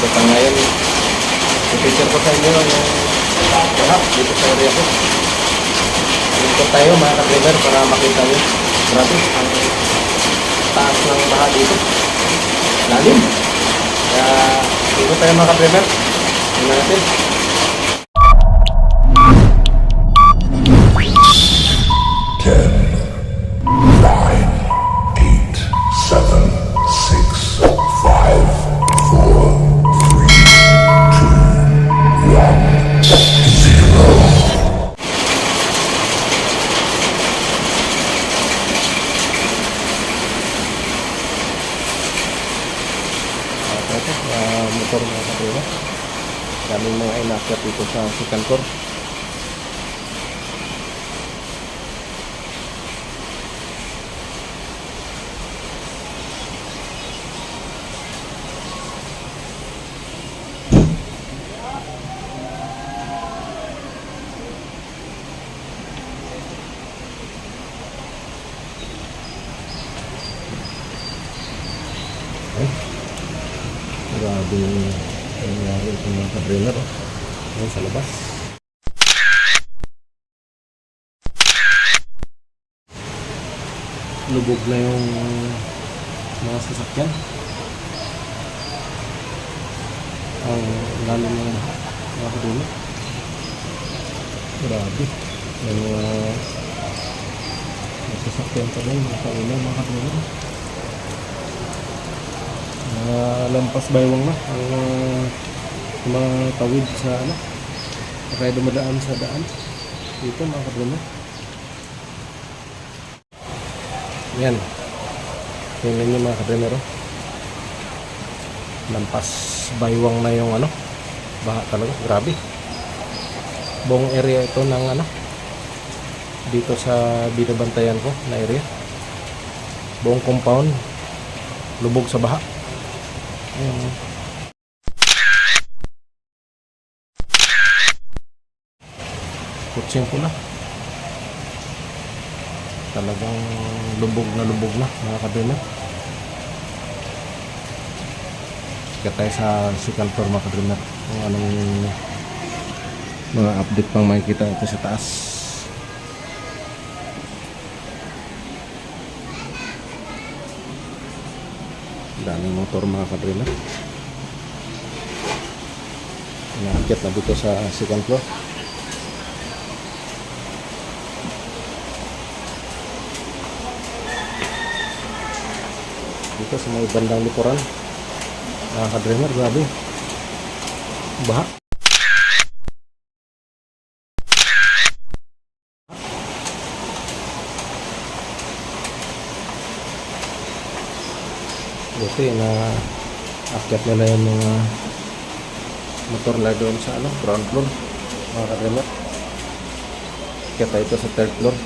So pa ngayon, i-picture ko sa inyo yung lahat dito sa area ko. Dito tayo mga ka-driver para makita nyo. Grabe, ang taas ng baha dito. Lalim. Kaya dito tayo mga ka-driver. Tingnan natin. Uh, ito, uh, motor mga ka-driver. Daming mga inakyat dito sa second core. Grabe yung nangyari ito mga ka-trailer. Oh. Ayan sa labas. Lubog na yung mga sasakyan. Ang lalim ng mga ka-trailer. Grabe. Yung mga sasakyan pa rin, mga ka-trailer, mga ka-trailer. Mga lampas baywang na ang uh, mga tawid sa ano? Kaya dumadaan sa daan. Dito mga kabruno yan. Tingnan nyo mga kabruno lampas baywang na yung ano? Baha talaga grabe. Buong area ito ng ano? Dito sa binabantayan ko na area. Buong compound. Lubog sa baha Ayan. Kutsing pula. Talagang lubog na lubog na mga kadena. Kaya tayo sa second floor mga kadena. Kung anong mga update pang makikita ito sa taas. Daming motor mga kadrila nakakit na dito sa second floor dito sa may bandang likuran mga kadrimer grabe baha buti na akyat nila yung mga motor na doon sa ano, ground floor. Mga kadrimer akyat tayo ito sa third floor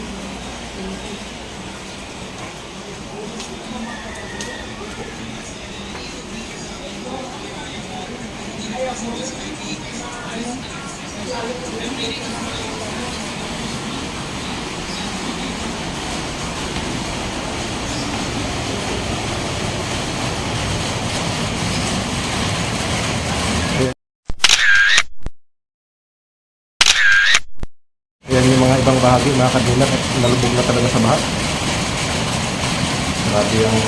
Yan yung mga ibang bahagi, mga kadulat at nalubog na talaga sa baha. Grabe yung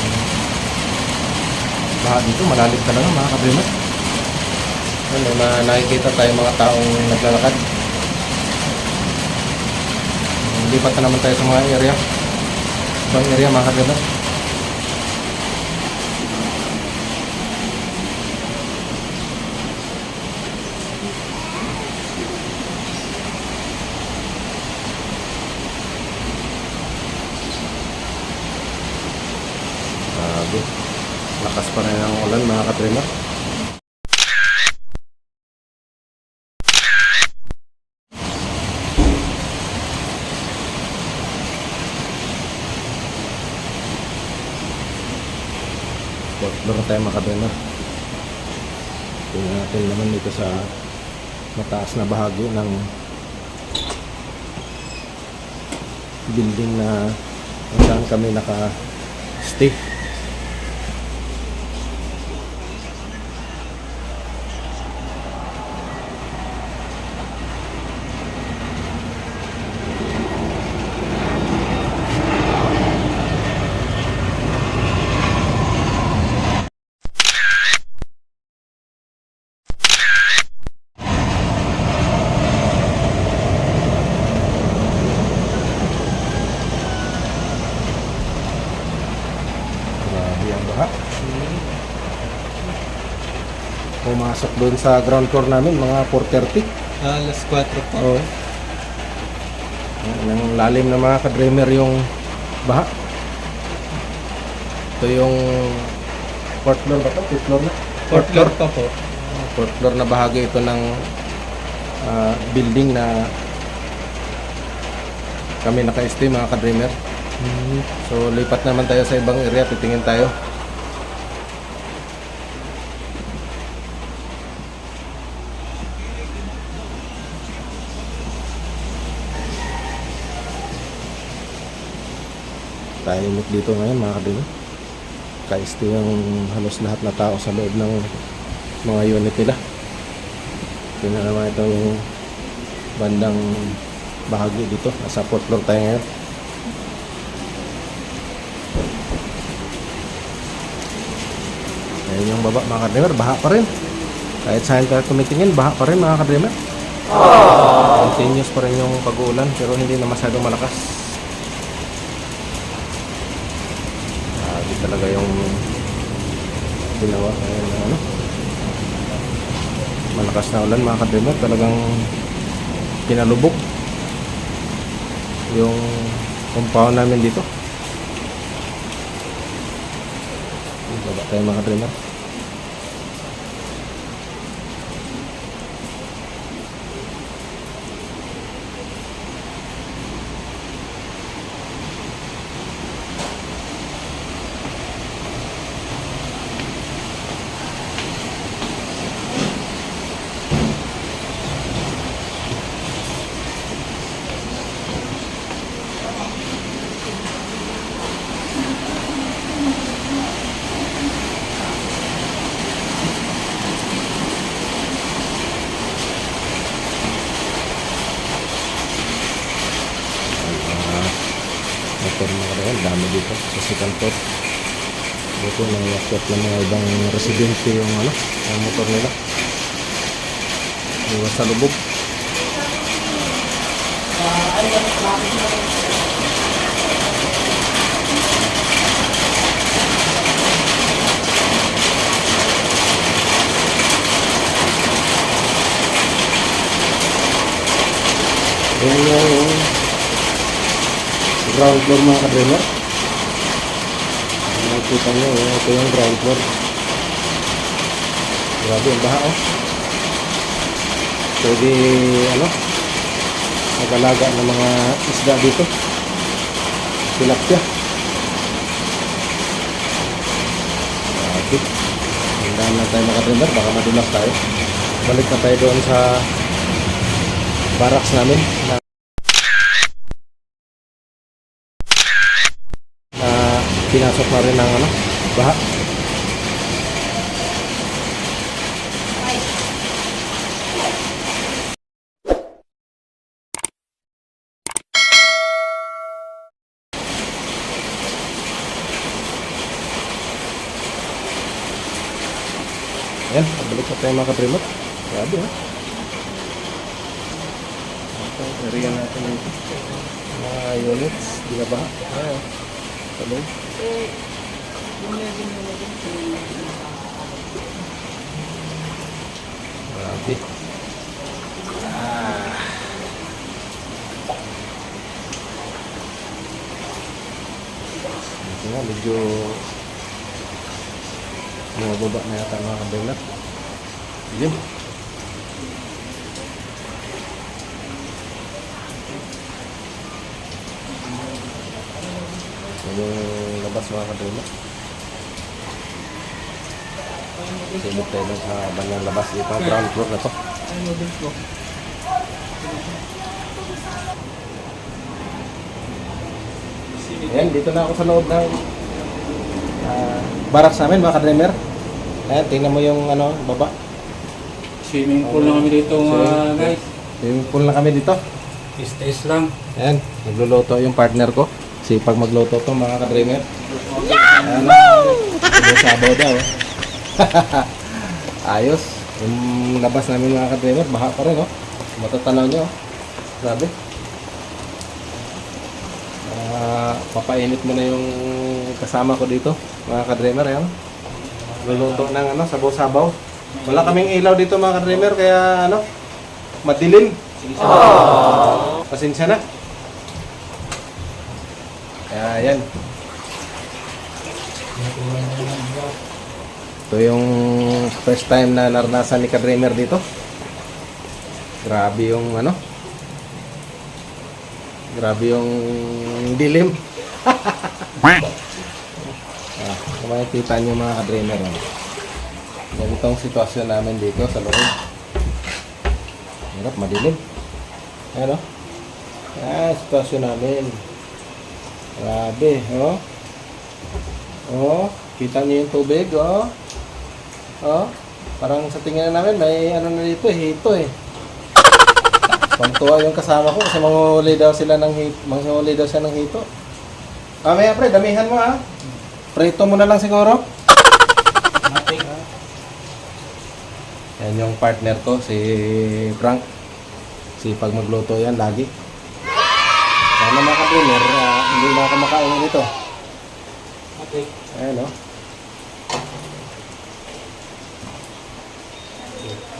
baha dito, malalim talaga mga kadulat. Yan, may mga nakikita tayo mga taong naglalakad. Lipat na naman tayo sa mga area. Ibang area mga kadulat. Grabe. Lakas pa rin ang ulan mga katrina. Doon tayo katrina. Tingnan natin naman dito sa mataas na bahagi ng building na kung saan kami naka-stay. Pumasok doon sa ground floor namin, mga 4.30. Alas 4 po. Oo. Ang lalim na mga ka-dreamer yung baha. Ito yung fourth floor ba ito? Fifth floor na? Fourth floor pa po. Fourth floor na bahagi ito ng ah, building na kami naka-stay mga ka-dreamer. So lipat naman tayo sa ibang area, titingin tayo. Tahimik dito ngayon mga ka-dreamer. Ka-stay yung halos lahat na tao sa loob ng mga unit nila. Tingnan naman ito yung bandang bahagi dito. Nasa fourth floor tayo ngayon. Ayan yung baba mga kadremer, baha pa rin. Kahit saan ka tumitingin, baha pa rin mga kadremer. Continuous pa rin yung pag-uulan pero hindi na masyadong malakas. Grabe talaga yung ginawa na ano. Malakas na ulan mga kadremer, talagang pinalubog yung compound namin dito. Baba tayo mga kadremer. motor dami dito sa second floor. Dito nang yakot ng mga ibang residente yung ano, yung motor nila. Iwas sa lubog. Yan yung ground floor mga kadremer. Nakikita nyo, eh, ito yung ground floor. Grabe yung baha oh. Pwede ano, mag-alaga ng mga isda dito. Tilapia. Grabe. Hindahan lang tayo mga kadremer, baka madulas tayo. Balik na tayo doon sa barracks namin. Pinasok na rin ng ano, baha. Ayan, pabalik na tayo mga kaprimot. Grabe ha. Ito, natin mga units, binabaha. Ayan. Talong. Grabe. Ah. Ito nga, medyo bumababa na yata mga kabela. Yung labas mga kabela. Silip tayo sa bandang labas. Ito ang ground floor na to. Ayan, dito na ako sa loob ng ah, barracks namin mga kadremer. Ayan, tingnan mo yung ano, baba. Swimming pool lang kami dito mga guys. Swimming pool na kami dito. Stays lang. Ayan, nagluluto yung partner ko. Sipag magluto to mga kadremer. Yahoo! sabaw daw. oh. Ayos. Yung labas namin mga kadremer, baha pa rin oh. Matatanaw nyo oh. Grabe. Ah, papainit mo na yung kasama ko dito, mga kadremer, ayan. Luluto ng ano, sabaw-sabaw. Wala kaming ilaw dito mga ka-dreamer, kaya ano, madilim. Sige, sir. Pasensya na. Kaya yan. Ito yung first time na naranasan ni ka-dreamer dito. Grabe yung ano. Grabe yung dilim. ah, kung makikita niyo mga ka-dreamer. Ano. Ganitong sitwasyon namin dito sa loob. Hirap, madilim. Ano? Ah, sitwasyon namin. Grabe, oh. Oh, kita niyo yung tubig, oh. Oh, parang sa tingin namin may ano na dito, eh, hito eh. Pangtuwa yung kasama ko kasi manghuli daw sila ng hito. Manghuli daw siya ng hito. Mamaya pre, damihan mo ah. Prito mo na lang siguro. Matik. Yan yung partner ko, si Frank. Sipag magluto yan lagi. Sana mga ka-dinner, ah, hindi na ako makain dito. Matik. Ayan o.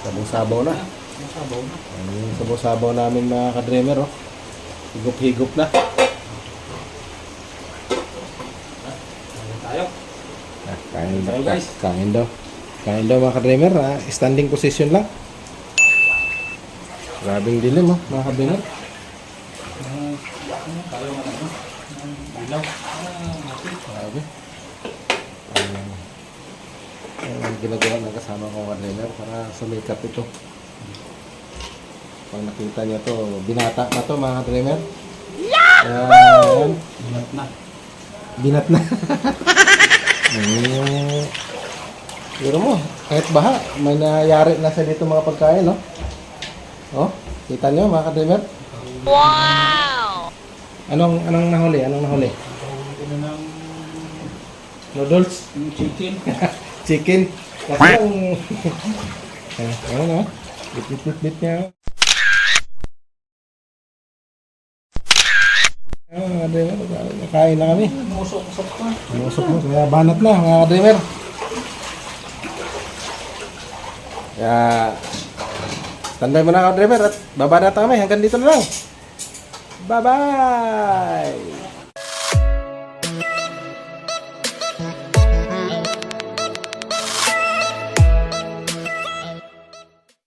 Sabong-sabaw na. Masabaw na. Ayan yung sabong-sabaw namin mga ka-dreamer oh. Higop-higop na. Tayo. Ah, kain daw. Kain daw. Kain daw mga ka-dreamer. Ah, standing position lang. Grabing dilim oh, mga ka-dreamer. Ah, ano Ilaw. Grabe. Ayan ang ginagawa ng kasama ko ka-dreamer para sumikap ito. Pag nakita niyo to, binata na to mga ka-dreamer. Ayan. Ingat na. Binat na. Pero mo, kahit baha, may nangyari na sa dito mga pagkain, no? Oh, kita niyo mga ka-dreamer? Wow! Anong anong nahuli? Anong nahuli? Noodles? yung chicken. Chicken? Kasi ang... eh, ano na? Bit bit bit bit niya. Ah, ka-dreamer, nakain na kami. Musok-musok pa. Musok mo, kaya banat na mga ka-dreamer. Kaya, standby mo na ka-dreamer at baba na kami. Hanggang dito na lang. Bye-bye!